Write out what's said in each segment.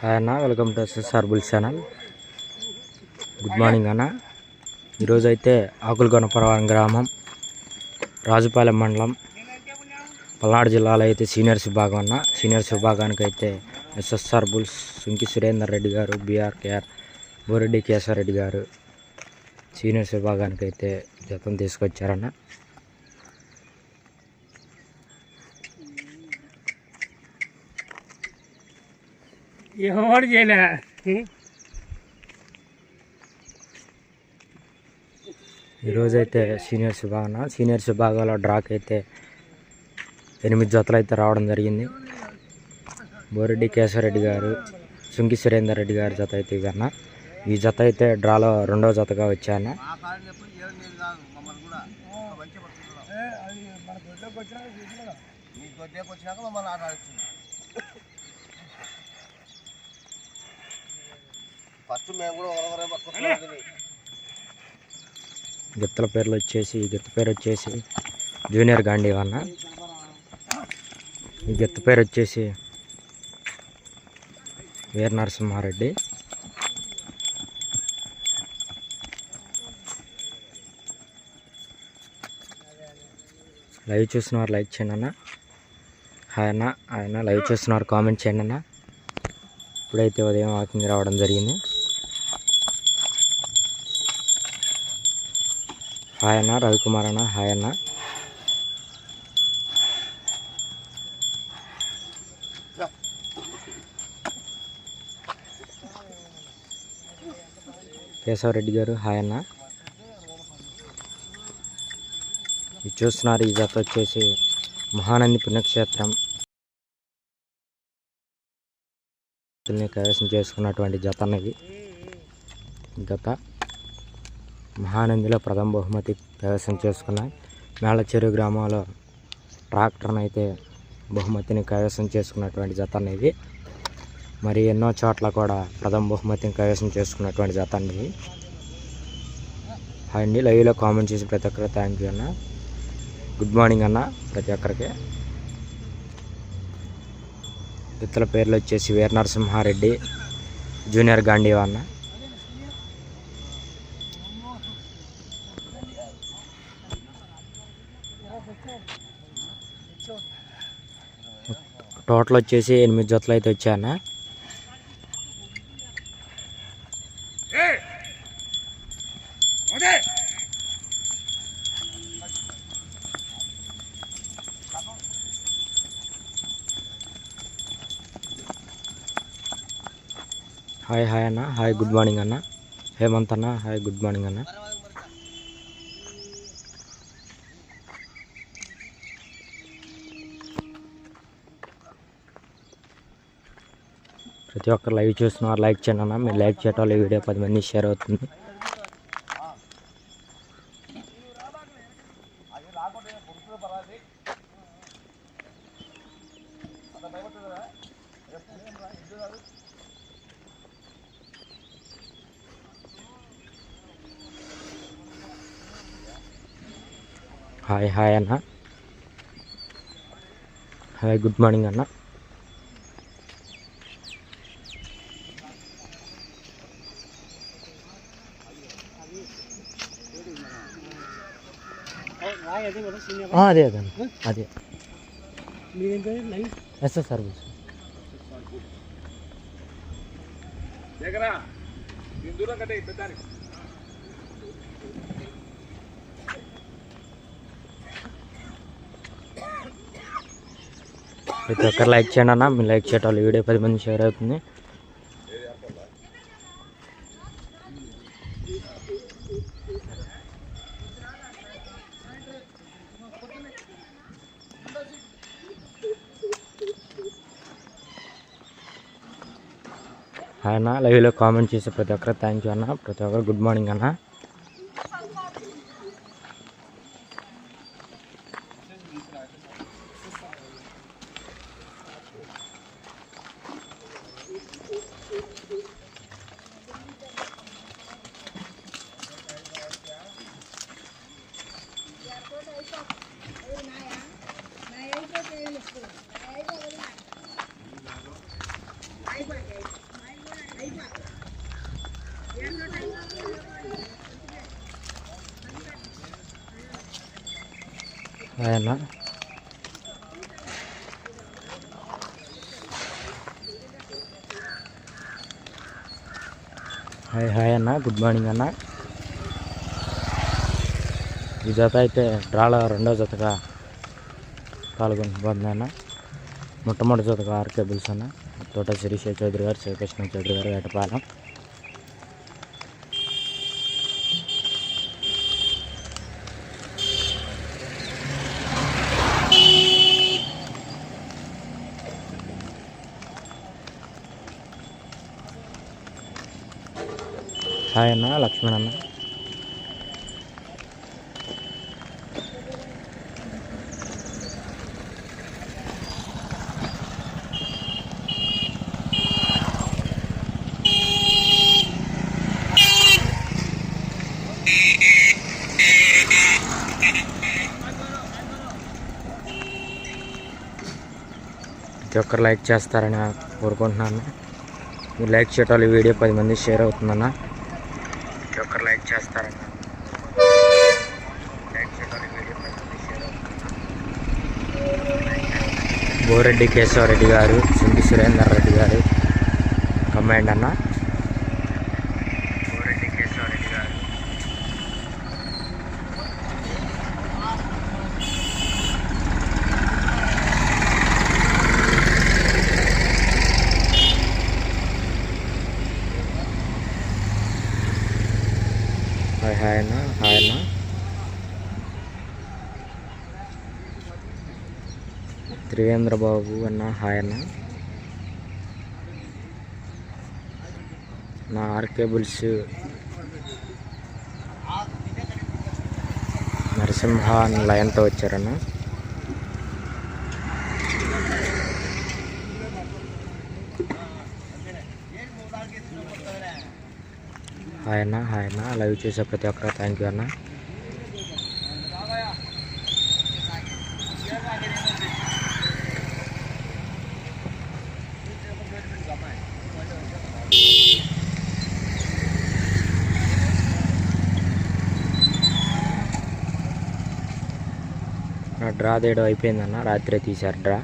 Hi అన్న welcome to SSR bull channel. Good morning అన్న. ఈరోజు అయితే ఆకులకొనపురం గ్రామం రాజుపాలెం మండలం పల్నాడు జిల్లాలో అయితే సీనియర్స్ విభాగం అన్న. సీనియర్స్ విభాగానికి అయితే SSR bulls Sunki Surender Reddy garu BRKR Boreddy Keshavareddy Reddy గారు సీనియర్స్ విభాగానికి అయితే జతం తీసుకొచ్చారన్న. ఎవడు చేయలే? ఈరోజు అయితే సీనియర్స్ విభాగం సీనియర్స్ విభాగంలో డ్రాక్ అయితే ఎనిమిది జతలు అయితే రావడం జరిగింది. బోరెడ్డి కేశవరెడ్డి గారు సుంకి సురేందర్ రెడ్డి గారి జత అయితే ఇదన్న ఈ జత అయితే డ్రాలో రెండవ జతగా వచ్చాను ఫస్ట్ మేము కూడా ఒకరొకరే పట్టుకుంటున్నాం గిత్తల పేర్లు వచ్చేసి ఈ గిత్త పేరు వచ్చేసి జూనియర్ గాంధీ అన్న ఈ గిత్త పేరు వచ్చేసి వీర నరసింహారెడ్డి. లైవ్ చూస్తున్నారు లైక్ చేయండి అన్న. హాయ్ అన్న ఆయన లైవ్ చూస్తున్నారు కామెంట్ చేయండి అన్న. ఇప్పుడైతే ఉదయం వాకింగ్ రావడం జరిగింది. హాయ్ అన్న రవికుమార్ అన్న హాయ్ అన్న. కేశవరెడ్డి గారు హాయ్ అన్న. ఇది చూస్తున్నారు ఈ జత వచ్చేసి మహానంది పుణ్యక్షేత్రం. కైవసం చేసుకున్నటువంటి జత అనేది గత మహానందిలో ప్రథమ బహుమతి కైవసం చేసుకున్నాయి. మేళచెరు గ్రామంలో ట్రాక్టర్ని అయితే బహుమతిని కైవసం చేసుకున్నటువంటి జత అనేది మరి ఎన్నో చోట్ల కూడా ప్రథమ బహుమతిని కైవసం చేసుకున్నటువంటి జత అనేది అండి లైవ్లో కామెంట్ చేసి ప్రతి ఒక్కరు థ్యాంక్ యూ అన్న. గుడ్ మార్నింగ్ అన్న ప్రతి ఒక్కరికి. ఇతల పేర్లు వచ్చేసి వీర నరసింహారెడ్డి జూనియర్ గాంధీవా అన్న. టోటల్ వచ్చేసి ఎనిమిది జతలు అయితే వచ్చాయన్న. హాయ్ హాయ్ అన్న. హాయ్ గుడ్ మార్నింగ్ అన్న. హేమంత్ అన్న హాయ్ గుడ్ మార్నింగ్ అన్న. ప్రతి ఒక్కరు లైవ్ చూస్తున్నారు లైక్ చేయండి అన్న. మీరు లైక్ చేయటం వల్ల ఈ వీడియో పది మంది షేర్ అవుతుంది. హాయ్ హాయ్ అన్న. హాయ్ గుడ్ మార్నింగ్ అన్న. అదే అదే అదే. ఎస్ఎస్ సర్వీస్ ప్రతి ఒక్కరు లైక్ చేయండి అన్న. మీరు లైక్ చేయటం వీడియో పది మంది షేర్ అవుతుంది. అన్న లైవ్లో కామెంట్ చేసే ప్రతి ఒక్కరు థ్యాంక్ యూ అన్న. ప్రతి ఒక్కరు గుడ్ మార్నింగ్ అన్న. అయిపోయింది హాయ్ అన్న హాయ్ హాయ్ అన్న గుడ్ మార్నింగ్ అన్న. ఈ జత అయితే డ్రాలో రెండో జతగా పాల్గొనబోతుంది అన్న. మొట్టమొదటి జతగా ఆర్కేబుల్స్ అన్న తోట శిరీష చౌదరి గారు శ్రీకృష్ణ చౌదరి గారు వేటపాలెం. హాయ్ అన్న లక్ష్మణ్ అన్న ప్రతి ఒక్కరు లైక్ చేస్తారని కోరుకుంటున్నాను. మీరు లైక్ చేయటం ఈ వీడియో పది మంది షేర్ అవుతుందన్న. ప్రతి ఒక్కరు లైక్ చేస్తారన్న లైక్ చేయటం వీడియో బోరెడ్డి కేశవరెడ్డి గారు సింధు సురేందర్ రెడ్డి గారు. కమాండ్ అన్న బోరెడ్డి కేశవరెడ్డి గారు హాయ్ హాయ్ అన్న హాయ్ అన్న చంద్రబాబు అన్న హాయ్ అన్న. నా ఆర్కేబుల్స్ నరసింహ అన్న లయన్తో వచ్చారన్న. హాయ్ అన్న హాయ్ అన్న. లైవ్ చేసే ప్రతి ఒక్కరు థ్యాంక్ యూ అన్న నా డ్రా తీయడం అయిపోయిందన్న రాత్రే తీశారు డ్రా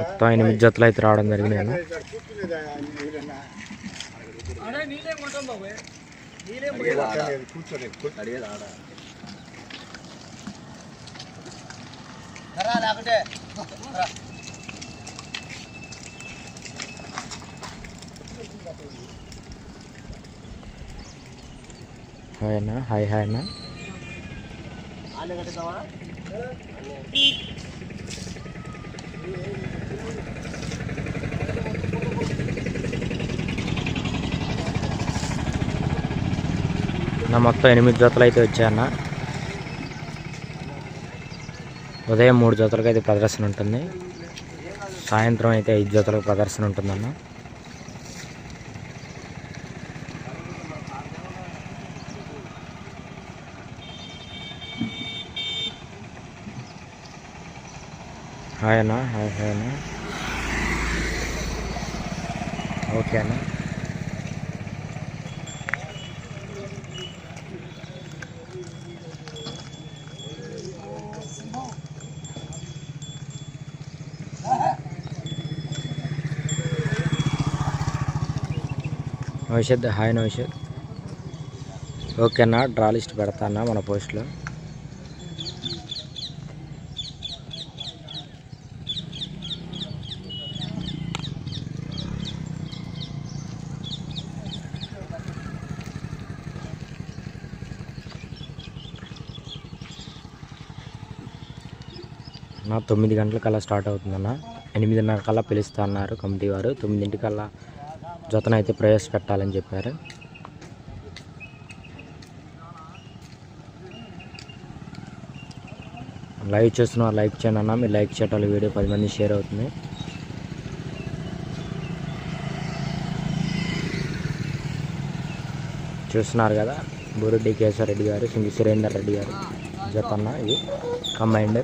మొత్తం ఎనిమిది జతలు అయితే రావడం జరిగింది అన్న. హాయ్ అన్న హాయ్ హాయ్ అన్న. నా మొత్తం ఎనిమిది జతలు అయితే వచ్చాయన్న ఉదయం మూడు జతలకు అయితే ప్రదర్శన ఉంటుంది. సాయంత్రం అయితే ఐదు జతలకు ప్రదర్శన ఉంటుందన్న. హాయ్ అన్న హాయ్ హాయ్ అన్న ఓకే అన్న నౌషద్ హాయ్ నౌషద్. ఓకేనా డ్రా లిస్ట్ పెడతా అన్న మన పోస్ట్లో నా తొమ్మిది గంటలకల్లా స్టార్ట్ అవుతుందన్న. ఎనిమిదిన్నర కల్లా పిలుస్తా అన్నారు కమిటీ వారు. తొమ్మిదింటికల్లా జతనైతే ప్రవేశపెట్టాలని చెప్పారు. లైవ్ చేస్తున్న లైక్ చేయండి అన్న. మీరు లైక్ చేయటం వీడియో పది మంది షేర్ అవుతుంది. చూస్తున్నారు కదా బూరెడ్డి కేశవరెడ్డి గారు సింగి సురేందర్ రెడ్డి గారు జతన్న ఇది. Combined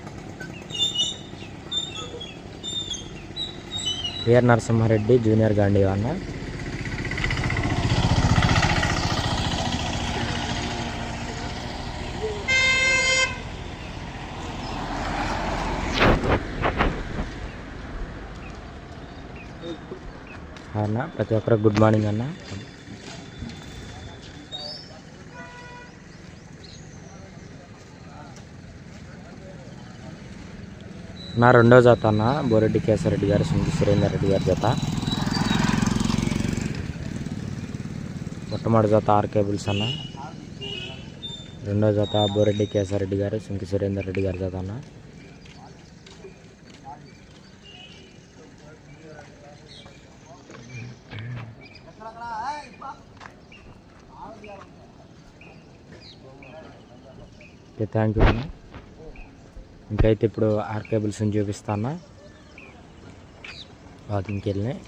VR Narasimhareddy junior Gandhivada అన్న ప్రతి ఒక్కరు గుడ్ మార్నింగ్ అన్న. నా రెండో జత అన్న బోరెడ్డి కేశవరెడ్డి గారు సుంకి సురేందర్ రెడ్డి గారి జత. మొట్టమొదటి జత ఆర్ కేబుల్స్ అన్న. రెండో జత బోరెడ్డి కేశవరెడ్డి గారు సుంకి సురేందర్ రెడ్డి గారి జత అన్న. ఓకే థ్యాంక్ యూ అన్న. ఇంకైతే ఇప్పుడు ఆర్ కేబుల్స్ని చూపిస్తాను. వాకింగ్కి వెళ్ళినాయి